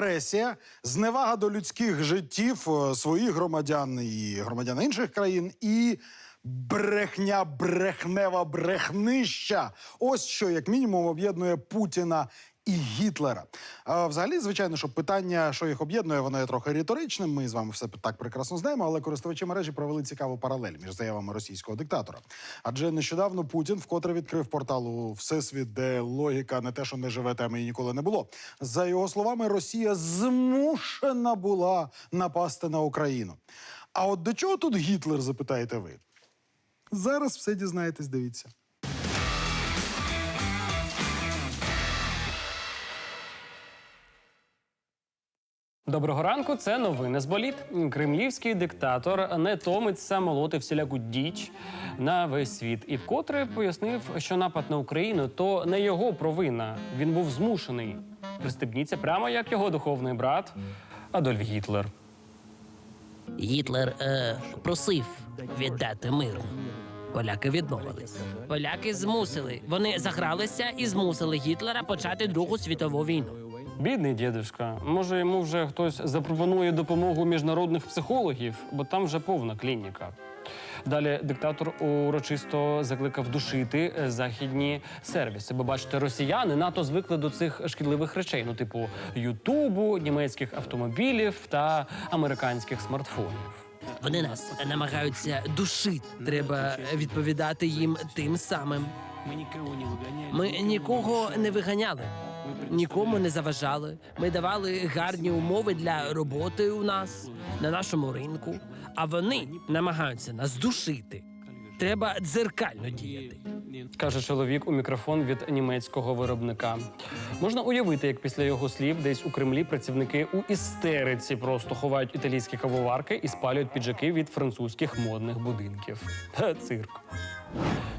агресія, зневага до людських життів е, своїх громадян і громадян інших країн, і брехня, брехнева брехнища. Ось що, як мінімум, об'єднує Путіна. І Гітлера. Взагалі, звичайно, що питання, що їх об'єднує, воно є трохи риторичним. Ми з вами все так прекрасно знаємо, але користувачі мережі провели цікаву паралель між заявами російського диктатора. Адже нещодавно Путін вкотре відкрив портал у Всесвіт, де логіка не те, що не живе, там і ніколи не було. За його словами, Росія змушена була напасти на Україну. А от до чого тут Гітлер, запитаєте ви? Зараз все дізнаєтесь, дивіться. Доброго ранку, це новини з боліт. Кремлівський диктатор не томиться молоти всіляку діч на весь світ і вкотре пояснив, що напад на Україну то не його провина. Він був змушений. Пристебніться прямо як його духовний брат Адольф Гітлер. Гітлер е, просив віддати мирно. Поляки відмовились. Поляки змусили. Вони загралися і змусили Гітлера почати Другу світову війну. Бідний дідушка. Може, йому вже хтось запропонує допомогу міжнародних психологів, бо там вже повна клініка. Далі диктатор урочисто закликав душити е, західні сервіси. Бо бачите, росіяни НАТО звикли до цих шкідливих речей, ну типу Ютубу, німецьких автомобілів та американських смартфонів. Вони нас намагаються душити. Треба відповідати їм тим самим. Ми нікого не виганяли, нікому не заважали. Ми давали гарні умови для роботи у нас на нашому ринку, а вони намагаються нас душити. Треба дзеркально діяти. Каже чоловік у мікрофон від німецького виробника. Можна уявити, як після його слів десь у Кремлі працівники у істериці просто ховають італійські кавоварки і спалюють піджаки від французьких модних будинків. Цирк.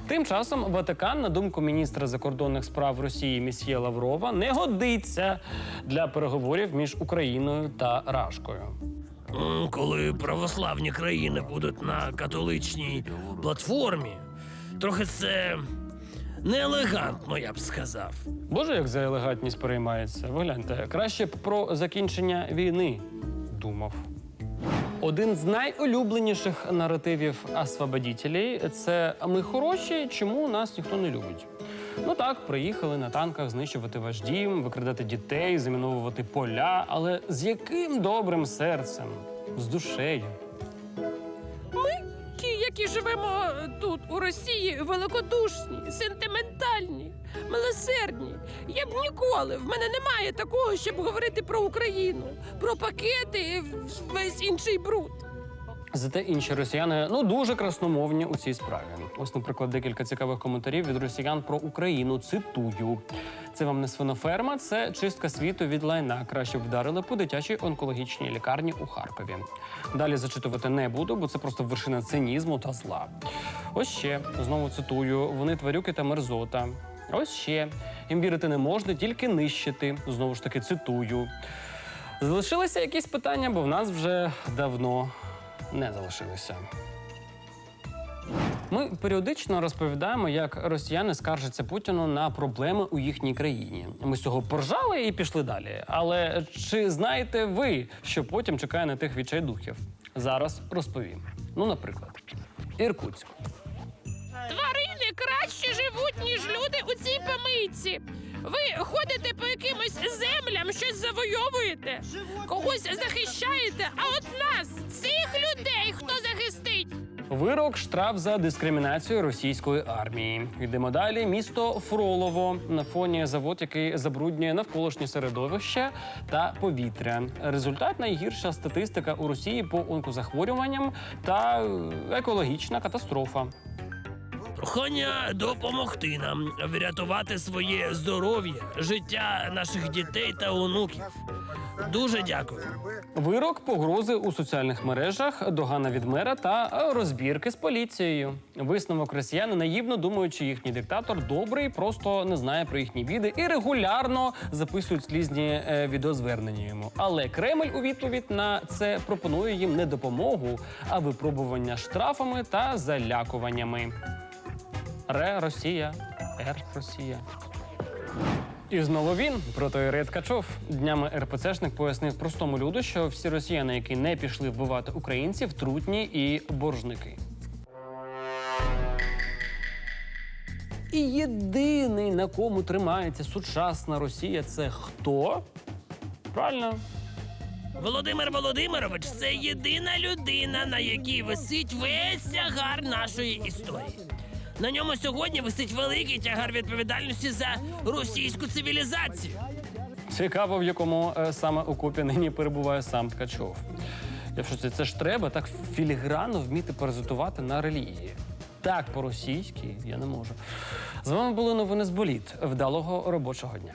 Тим часом Ватикан, на думку міністра закордонних справ Росії Місьє Лаврова, не годиться для переговорів між Україною та Рашкою. Коли православні країни будуть на католичній платформі, трохи це неелегантно, я б сказав. Боже, як за елегантність переймається. Ви гляньте, краще б про закінчення війни думав. Один з найулюбленіших наративів освободітелей – це ми хороші, чому нас ніхто не любить. Ну так, приїхали на танках знищувати ваш викрадати дітей, заміновувати поля, але з яким добрим серцем, з душею. Які живемо тут, у Росії, великодушні, сентиментальні, милосердні. Я б ніколи, в мене немає такого, щоб говорити про Україну, про пакети і весь інший бруд. Зате інші росіяни ну дуже красномовні у цій справі. Ось, наприклад, декілька цікавих коментарів від росіян про Україну. Цитую: це вам не свиноферма, це чистка світу від лайна. Краще вдарили по дитячій онкологічній лікарні у Харкові. Далі зачитувати не буду, бо це просто вершина цинізму та зла. Ось ще знову цитую: вони тварюки та мерзота. Ось ще їм вірити не можна, тільки нищити. Знову ж таки цитую. Залишилися якісь питання, бо в нас вже давно не залишилися. Ми періодично розповідаємо, як росіяни скаржаться Путіну на проблеми у їхній країні. Ми з цього поржали і пішли далі. Але чи знаєте ви, що потім чекає на тих відчайдухів? Зараз розповім. Ну, наприклад, Іркутськ. Тварини краще живуть, ніж люди у цій помийці. Ви ходите по якимось землям, щось завойовуєте, когось захищаєте, а от нас, цих людей, хто захистить? Вирок штраф за дискримінацію російської армії. Йдемо далі. Місто Фролово на фоні завод, який забруднює навколишнє середовище та повітря. Результат найгірша статистика у Росії по онкозахворюванням та е, екологічна катастрофа. Прохання допомогти нам врятувати своє здоров'я, життя наших дітей та онуків. Дуже дякую. Вирок погрози у соціальних мережах, догана від мера та розбірки з поліцією. Висновок росіяни наївно думають, що їхній диктатор добрий, просто не знає про їхні біди і регулярно записують слізні е, відеозвернення йому. Але Кремль у відповідь на це пропонує їм не допомогу, а випробування штрафами та залякуваннями. Ре Росія, Р Росія. І знову він протоєрей Ткачов. Днями РПЦшник пояснив простому люду, що всі росіяни, які не пішли вбивати українців, трутні і боржники. І єдиний, на кому тримається сучасна Росія, це хто? Правильно, Володимир Володимирович це єдина людина, на якій висить весь тягар нашої історії. На ньому сьогодні висить великий тягар відповідальності за російську цивілізацію. Цікаво, в якому е, саме окопі нині перебуває сам Ткачов. Я в шоці, це ж треба так філігранно вміти паразитувати на релігії. Так по-російськи я не можу. З вами були новини з боліт. Вдалого робочого дня.